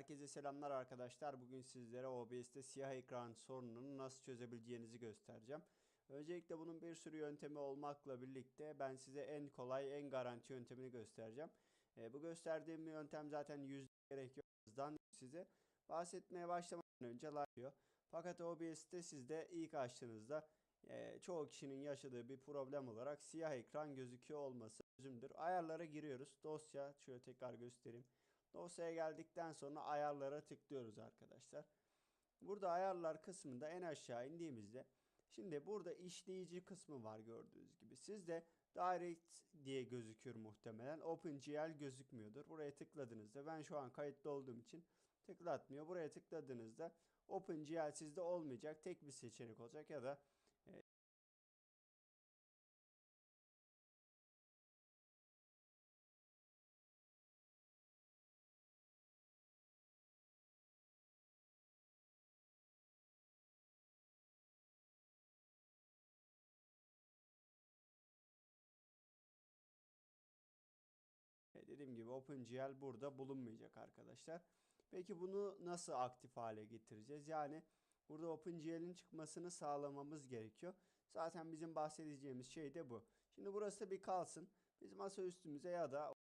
Herkese selamlar arkadaşlar. Bugün sizlere OBS'te siyah ekran sorununu nasıl çözebileceğinizi göstereceğim. Öncelikle bunun bir sürü yöntemi olmakla birlikte ben size en kolay, en garanti yöntemini göstereceğim. E, bu gösterdiğim yöntem zaten yüzde gerek yok. Hızdan size bahsetmeye başlamadan önce like. Fakat OBS'te sizde ilk açtığınızda e, çoğu kişinin yaşadığı bir problem olarak siyah ekran gözüküyor olması çözümdür. Ayarlara giriyoruz. Dosya şöyle tekrar göstereyim. Dosyaya geldikten sonra ayarlara tıklıyoruz arkadaşlar. Burada ayarlar kısmında en aşağı indiğimizde şimdi burada işleyici kısmı var gördüğünüz gibi. Sizde Direct diye gözüküyor muhtemelen. OpenGL gözükmüyordur. Buraya tıkladığınızda ben şu an kayıtlı olduğum için tıklatmıyor. Buraya tıkladığınızda OpenGL sizde olmayacak. Tek bir seçenek olacak ya da Dediğim gibi OpenGL burada bulunmayacak arkadaşlar. Peki bunu nasıl aktif hale getireceğiz? Yani burada OpenGL'in çıkmasını sağlamamız gerekiyor. Zaten bizim bahsedeceğimiz şey de bu. Şimdi burası bir kalsın. Biz masaüstümüze ya da